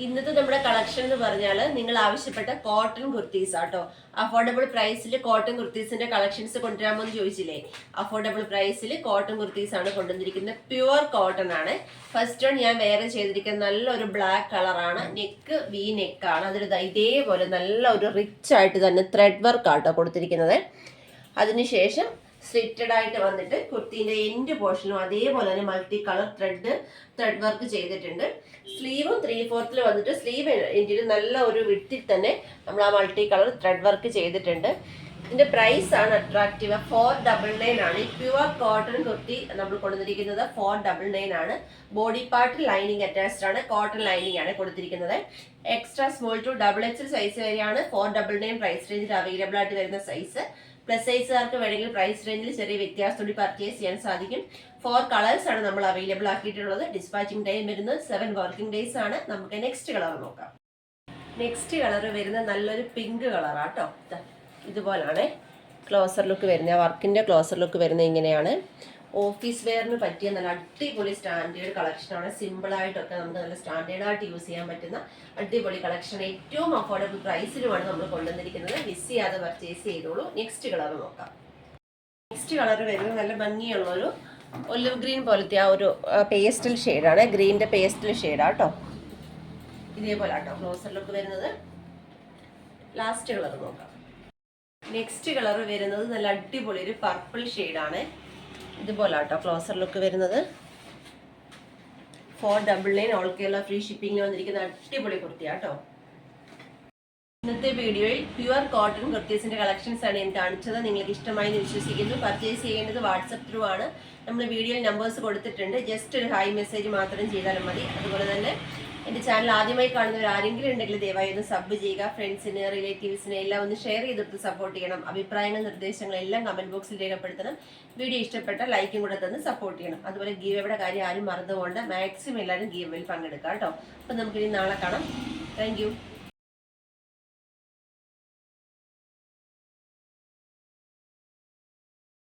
ഇന്നത്തെ നമ്മുടെ കളക്ഷൻ എന്ന് പറഞ്ഞാൽ നിങ്ങൾ ആവശ്യപ്പെട്ട കോട്ടൺ കുർത്തീസ് ആട്ടോ. അഫോർഡബിൾ പ്രൈസിൽ കോട്ടൺ കുർത്തീസിന്റെ കളക്ഷൻസ് കൊണ്ടുവരാമോ എന്ന് ചോദിച്ചില്ലേ? അഫോർഡബിൾ പ്രൈസിൽ കോട്ടൺ കുർത്തീസ് ആണ് കൊണ്ടുവന്നിരിക്കുന്നത്. പ്യുവർ കോട്ടൺ ആണ്. ഫസ്റ്റ് വൺ ഞാൻ വേറെ ചെയ്തിരിക്കുന്ന നല്ലൊരു ബ്ലാക്ക് കളറാണ് നെക്ക് വി നെക്കാണ് അതിൽ ഇതേപോലെ നല്ല ഒരു റിച്ച് ആയിട്ട് തന്നെ ത്രെഡ് വർക്ക് ആട്ടോ കൊടുത്തിരിക്കുന്നത്. അതിനുശേഷം സ്ലിറ്റഡ് ആയിട്ട് വന്നിട്ട് കുർത്തീന്റെ എൻഡ് പോർഷനും അതേപോലെ തന്നെ multi colour thread thread work ചെയ്തിട്ടുണ്ട്. സ്ലീവും ത്രീ ഫോർത്തിൽ വന്നിട്ട് സ്ലീവ് എൻഡിൽ നല്ല ഒരു വിട്ടിൽ തന്നെ നമ്മൾ ആ മൾട്ടി കളർ ത്രെഡ് വർക്ക് ചെയ്തിട്ടുണ്ട്. ഇതിന്റെ പ്രൈസ് ആണ് അട്രാക്റ്റീവ് ഫോർ ഡബിൾ നയൻ ആണ്. ഈ പ്യുവർ കോട്ടൺ കുർത്തി നമ്മൾ കൊടുത്തിരിക്കുന്നത് ഫോർ ഡബിൾ നയൻ ആണ്. ബോഡി പാർട്ട് ലൈനിങ് അറ്റാച്ച്ഡ് ആണ്. കോട്ടൺ ലൈനിങ് ആണ് കൊടുത്തിരിക്കുന്നത്. Extra small to double H size വരെയാണ് ഫോർ ഡബിൾ നയൻ പ്രൈസ് റേഞ്ചിൽ അവൈലബിൾ ആയിട്ട് വരുന്ന സൈസ് പ്ലസ് സൈസുകാർക്ക് വേണമെങ്കിൽ പ്രൈസ് റേഞ്ചിൽ ചെറിയ വ്യത്യാസത്തോടെ പർച്ചേസ് ചെയ്യാൻ സാധിക്കും. ഫോർ കളേഴ്സ് ആണ് നമ്മൾ അവൈലബിൾ ആക്കിയിട്ടുള്ളത്. ഡിസ്പാച്ചിങ് ടൈം വരുന്നത് സെവൻ വർക്കിംഗ് ഡേയ്സ് ആണ്. നമുക്ക് നെക്സ്റ്റ് കളർ നോക്കാം. നെക്സ്റ്റ് കളർ വരുന്ന നല്ലൊരു പിങ്ക് കളറാട്ടോ ഇതുപോലാണ്. ക്ലോസർ ലുക്ക് വരുന്നത്. വർക്കിന്റെ ക്ലോസർ ലുക്ക് വരുന്നത് ഇങ്ങനെയാണ്. ഓഫീസ് വെയറിന് പറ്റിയ നല്ല അടിപൊളി സ്റ്റാൻഡേർഡ് കളക്ഷനാണ് സിമ്പിളായിട്ടൊക്കെ നമുക്ക് നല്ല സ്റ്റാൻഡേർഡായിട്ട് യൂസ് ചെയ്യാൻ പറ്റുന്ന അടിപൊളി കളക്ഷൻ ഏറ്റവും അഫോർഡബിൾ പ്രൈസിലുമാണ് നമ്മൾ കൊണ്ടുവന്നിരിക്കുന്നത്. മിസ് ചെയ്യാതെ പർച്ചേസ് ചെയ്തോളൂ. നെക്സ്റ്റ് കളർ നോക്കാം. നെക്സ്റ്റ് കളർ വരുന്നത് നല്ല ഭംഗിയുള്ള ഒരു ഒലിവ് ഗ്രീൻ പോലത്തെ ആ ഒരു പേസ്റ്റൽ ഷെയ്ഡാണ് ഗ്രീന്റെ പേസ്റ്റൽ ഷെയ്ഡാണ് കേട്ടോ ഇതേപോലെ ആട്ടോ ക്ലോസർ ലുക്ക് വരുന്നത്. ലാസ്റ്റ് കളർ നോക്കാം. നെക്സ്റ്റ് കളർ വരുന്നത് നല്ല അടിപൊളി ഒരു പർപ്പിൾ ഷെയ്ഡാണ് ഇതുപോലെ കേട്ടോ ക്ലോസർ ലുക്ക് വരുന്നത് four double nine all Kerala free ഷിപ്പിംഗിൽ വന്നിരിക്കുന്ന അടിപൊളി കുർത്തിയാട്ടോ. ഇന്നത്തെ വീഡിയോയിൽ പ്യുവർ കോട്ടൺ കുർത്തീസിന്റെ കളക്ഷൻസ് ആണ് ഞാൻ കാണിച്ചത്. നിങ്ങൾക്ക് ഇഷ്ടമായി എന്ന് വിശ്വസിക്കുന്നു. പർച്ചേസ് ചെയ്യേണ്ടത് വാട്സപ്പ് ത്രൂ ആണ്. നമ്മൾ വീഡിയോയിൽ നമ്പേഴ്സ് കൊടുത്തിട്ടുണ്ട്. ജസ്റ്റ് ഒരു ഹൈ മെസ്സേജ് മാത്രം ചെയ്താലും മതി. അതുപോലെ തന്നെ എന്റെ ചാനൽ ആദ്യമായി കാണുന്നവർ ആരെങ്കിലും ഉണ്ടെങ്കിൽ ദയവായി ഒന്ന് സബ് ചെയ്യുക. ഫ്രണ്ട്സിന് റിലേറ്റീവ്സിനെ എല്ലാം ഒന്ന് ഷെയർ ചെയ്തെടുത്ത് സപ്പോർട്ട് ചെയ്യണം. അഭിപ്രായങ്ങൾ നിർദ്ദേശങ്ങൾ എല്ലാം കമന്റ് ബോക്സിൽ രേഖപ്പെടുത്തണം. വീഡിയോ ഇഷ്ടപ്പെട്ട ലൈക്കും കൂടെ തന്ന് സപ്പോർട്ട് ചെയ്യണം. അതുപോലെ ഗീവയുടെ കാര്യം ആരും മറന്നുകൊണ്ട് മാക്സിമം എല്ലാവരും ഗീവയിൽ പങ്കെടുക്കാം കേട്ടോ. അപ്പം നമുക്കിനി നാളെ കാണാം. താങ്ക്